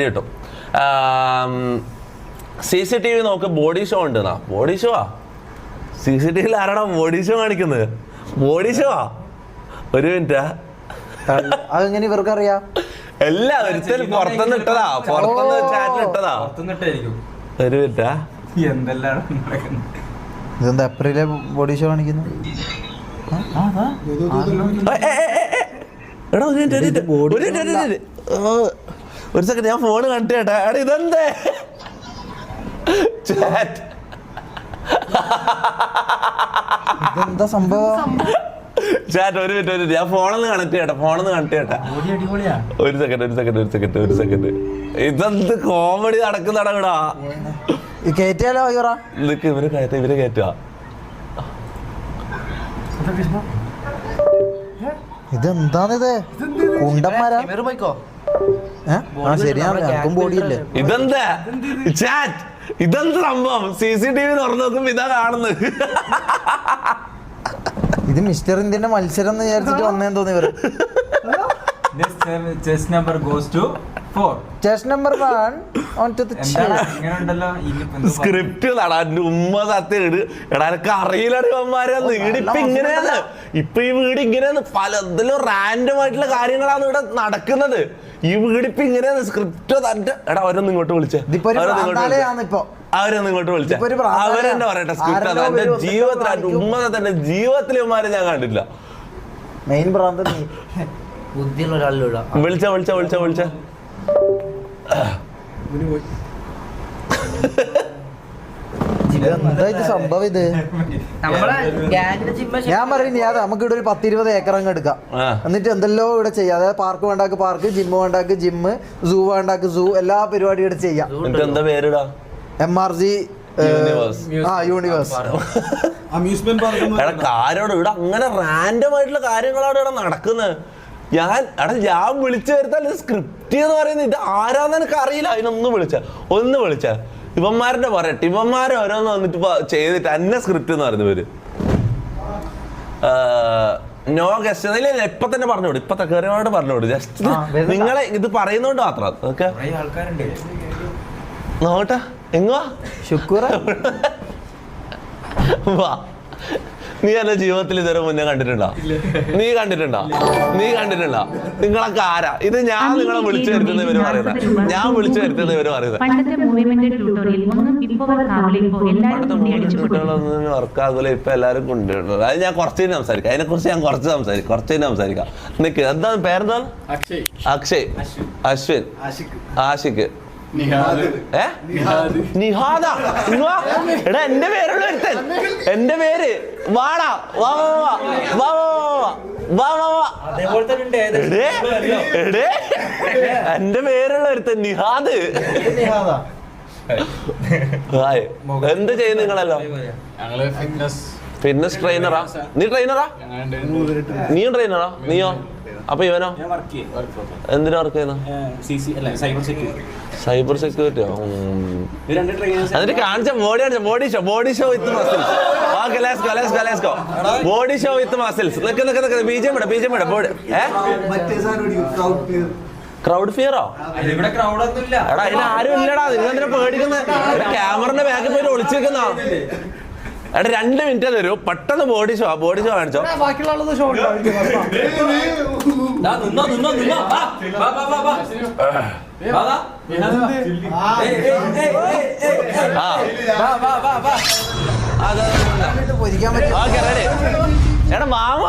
Idea കിട്ടും. C C T V നോക്ക് body show ഉണ്ട് ബോഡി ഷോ ആ? സി സി ടി വിയിൽ ആരാടാ ബോഡി ഷോ കാണിക്കുന്നത്? ബോഡി ഷോ ആ? ഒരു മിനിറ്റാ അതെങ്ങനെ ഇവർക്ക് അറിയാം? എല്ലാ ഒരുത്തൻ പുറത്തുനിന്ന് ഇട്ടതാ. പുറത്തുനിന്ന് ചാറ്റിൽ ഇട്ടതാ. ഒരു മിനിറ്റാ എന്തെല്ലാം ഇതെന്താ ഏപ്രിലെ ബോഡി ഷോ കാണിക്കുന്നു. എടാ ഒരു മിനിറ്റ് ഒരു മിനിറ്റ് ഒരു സെക്കൻഡ് ഞാൻ ഫോൺ കണ്ടു കേട്ടാ. എടാ ഇതെന്തേ? ചാറ്റ് എന്താ സംഭവം? ചാറ്റ് ഒരു മിനിറ്റ് ഒരു മിനിറ്റ് ഞാൻ ഫോണിൽ കണക്ട് ചെയ്യട്ടെ ഫോണിൽ കണക്ട് ചെയ്യട്ടെ അടിപൊളിയാ. ഒരു സെക്കൻഡ് ഒരു സെക്കൻഡ് ഒരു സെക്കൻഡ് ഒരു സെക്കൻഡ് ഇതെന്ത് കോമഡി നടക്കുന്നടാ ഇവിടെ? കയറ്റിയാലോ ഇവറ നിക്ക് ഇവർ കയറ്റ ഇവർ കയറ്റുക ഇതെന്താണിത്? കുണ്ടന്മാരാ പോയിക്കോ? ആ ബോഡിയില്ലേ ഇതെന്താ? ചാറ്റ്. ഇതെന്ത് സംഭവം? സി സി ടി വി തുറന്നു നോക്കുമ്പോ ഇതാ കാണുന്നത്. ഇത് മിസ്റ്റർ ഇന്ത്യന്റെ മത്സരം എന്ന് വിചാരിച്ചിട്ട് വന്നേന്ന് തോന്നി ഇവർ. Chess number goes to chest script ഉമ്മ എടാ വീട് പലതിലും റാൻഡമായിട്ടുള്ള കാര്യങ്ങളാണ് ഇവിടെ നടക്കുന്നത്. ഈ വീടിപ്പ് ഇങ്ങനെയാണ്. സ്ക്രിപ്റ്റ് തന്റെ എടാ അവരൊന്നും ഇങ്ങോട്ട് വിളിച്ചേ. ഇപ്പൊ. അവരൊന്നും ഇങ്ങോട്ട് വിളിച്ചേ. അവരെന്നെ പറയട്ടെ സ്ക്രിപ്റ്റ് എന്റെ ജീവിതത്തിൽ ഉമ്മ തന്റെ ജീവിതത്തിൽ ഉമ്മാരെ ഞാൻ കണ്ടില്ല മെയിൻ വിളിച്ച വിളിച്ച വിളിച്ച വിളിച്ച. സംഭവം ഇത്? ഞാൻ പറയുന്നത് അത് നമുക്ക് ഇവിടെ ഒരു പത്തിരുപത് ഏക്കർ അങ്ങ് എടുക്കാം. എന്നിട്ട് എന്തെല്ലോ ഇവിടെ ചെയ്യാം. അതായത് പാർക്ക് വേണ്ടാക്ക് പാർക്ക് ജിമ്മ് വേണ്ടാക്ക് ജിമ്മ് സൂ വേണ്ടാക്ക് സൂ എല്ലാ പരിപാടിയും ഇവിടെ ചെയ്യാം. എന്താ പേരിടാ? എം ആർ ജി ആ യൂണിവേഴ്സ് അമ്യൂസ്മെന്റ് പാർക്ക് എടാ കാരോട് ഇവിടെ അങ്ങനെ റാൻഡം ആയിട്ടുള്ള കാര്യങ്ങളാണ് ഇവിടെ നടക്കുന്നത് ഞാൻ എടാ ഞാൻ വിളിച്ചു വരുത്താൽ സ്ക്രിപ്റ്റ് എന്ന് പറയുന്നത് ഇത് ആരാന്ന് എനിക്ക് അറിയില്ല. അതിനൊന്ന് വിളിച്ച. ഒന്ന് വിളിച്ച. ഇവന്മാരുടെ പറയട്ടെ ഇവന്മാരെ ഓരോന്ന് വന്നിട്ട് ചെയ്തിട്ട് എന്നെ സ്ക്രിപ്റ്റ് എന്ന് പറയുന്നവര് നോ ഗസ്റ്റ് ഇല്ല ഇപ്പൊ തന്നെ പറഞ്ഞോട് ഇപ്പൊ കയറിയോട് പറഞ്ഞോട് ജസ്റ്റ് നിങ്ങളെ ഇത് പറയുന്നോണ്ട് മാത്രം. ഓക്കെ? നോട്ടാ എങ്ങോ ശുക്കൂറ? വാ. നീ എന്റെ ജീവിതത്തിൽ ഇതുവരെ മുന്നേ കണ്ടിട്ടുണ്ടോ? നീ കണ്ടിട്ടുണ്ടോ? നീ കണ്ടിട്ടുണ്ടോ? നിങ്ങളൊക്കെ ആരാ? ഇത് ഞാൻ നിങ്ങളെ വിളിച്ചു വരുത്തുന്ന ഇവർ പറയുന്നത്. ഞാൻ വിളിച്ചു വരുത്തുന്ന ഇവർ പറയുന്നത്. കുട്ടികളൊന്നും വർക്കാകൂല ഇപ്പൊ എല്ലാരും കൊണ്ടുവരുന്നത്. അത് ഞാൻ കുറച്ച് സംസാരിക്കാം. അതിനെ കുറിച്ച് ഞാൻ കുറച്ച് സംസാരിക്കും. കുറച്ച് സംസാരിക്കാം. നിക്ക്. എന്താണ് പേരെന്താണ്? അക്ഷയ്. അശ്വിൻ. ആഷിഖ്. നിഹാദ്. എടാ എന്റെ പേരുള്ള ഒരുത്തൻ. എന്റെ പേര് വാടാ വാ വാ വാ വാ വാ വാ വാ എന്റെ പേരുള്ള ഒരുത്ത നിഹാദ്. എന്ത് ചെയ്യുന്നു നിങ്ങളല്ലോ? ഫിറ്റ്നസ് ട്രെയിനറാ നീ ട്രെയിനറാ നീ ട്രെയിനറാ നീയോ അപ്പൊ ഇവനോ? എന്തിനാ വർക്ക് ചെയ്യുന്ന? സൈബർ സെക്യൂരിറ്റിയോ അതിന് കാണിച്ച മോഡി കാണിച്ച Modi show body show with muscles ആ ഷോ വിത്ത് മസിൽസ് നിക്ക് നിക്ക് നിക്ക്. ബി ജെ പിടെ ബി ജെ ക്രൗഡ് ഫിയറോ എടാ അതിന് ആരും ഇല്ലടാ. നിങ്ങൾ പേടിക്കുന്ന? പേടിക്കുന്നത് ക്യാമറന്റെ ബാക്കിൽ പോയിട്ട് എടാ രണ്ട് മിനിറ്റ് തരൂ. പെട്ടെന്ന് ബോഡി ഷോ ബോഡി ഷോ കാണിച്ചോ. ബാക്കിയുള്ള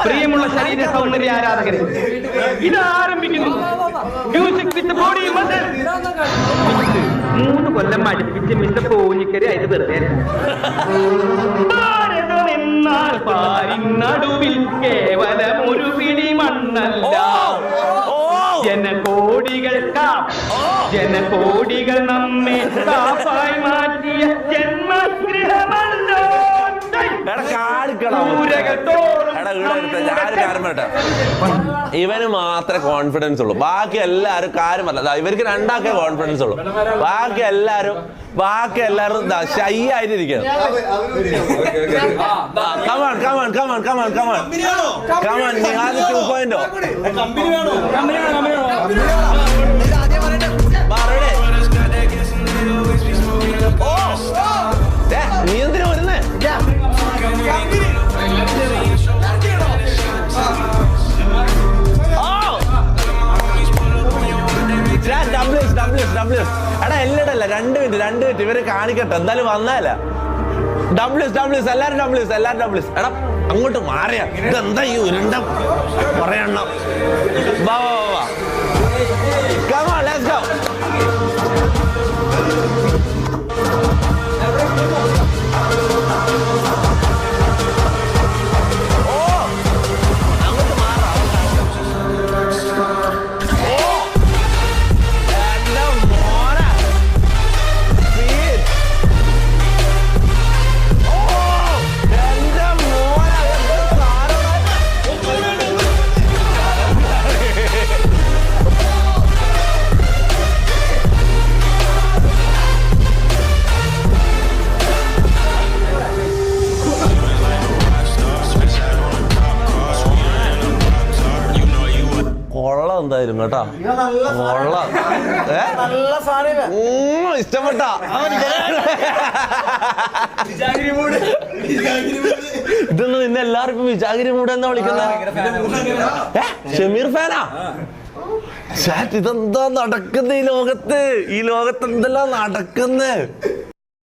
പ്രിയമുള്ള ഇത് ആരംഭിക്കുന്നു ബോഡി മൂന്ന് കൊല്ലം അടുപ്പിച്ച് മിസ്റ്റർ പോഞ്ഞിക്കരി അതിന് വെറുതെ ഭാരതം എന്നാൽ പാരിൻ നടുവിൽ കേവലം ഒരു പിടി മണ്ണല്ല. ജനകോടികൾ ജനകോടികൾ നമ്മെ കാപ്പായി മാറ്റിയ ജന്മഗൃഹമല്ലോ ഇവന് മാത്രമേ കോൺഫിഡൻസ് ഉള്ളൂ. ബാക്കി എല്ലാരും കാര്യമല്ല ഇവർക്ക് രണ്ടാക്കേ കോൺഫിഡൻസ് ഉള്ളൂ. ബാക്കി എല്ലാരും ബാക്കി എല്ലാവരും shy ആയിട്ടിരിക്കുകയാണ് come on come on come on come on come on come on Nihal two പോയിന്റോ company വേണോ? കമ്പനി വേണോ? കമ്പനി വേണോ? കാണിക്കട്ടെ. എന്തായാലും വന്നാല ഡബ്ല്യൂസ് ഡബ്ല്യൂസ് എല്ലാരും ഡബ്ല്യൂസ് എല്ലാരും ഡബ്ല്യൂസ് എടാ അങ്ങോട്ട് മാറിയ. ഇതെന്താ ഈ ഉരുണ്ട? പറയണം വാ. എന്തായാലും കേട്ടോ? നല്ല ഏ? നല്ല സാധനം ഉം, ഇഷ്ടപ്പെട്ട. ഇതൊന്നും നിന്നെ എല്ലാവർക്കും വിജാഗിരി മൂട് എന്നാ വിളിക്കുന്നത് ഷമീർ ഫാനാ? ചാറ്റ് ഇതെന്താ നടക്കുന്നത് ഈ ലോകത്ത്? ഈ ലോകത്ത് എന്തെല്ലാം നടക്കുന്നത്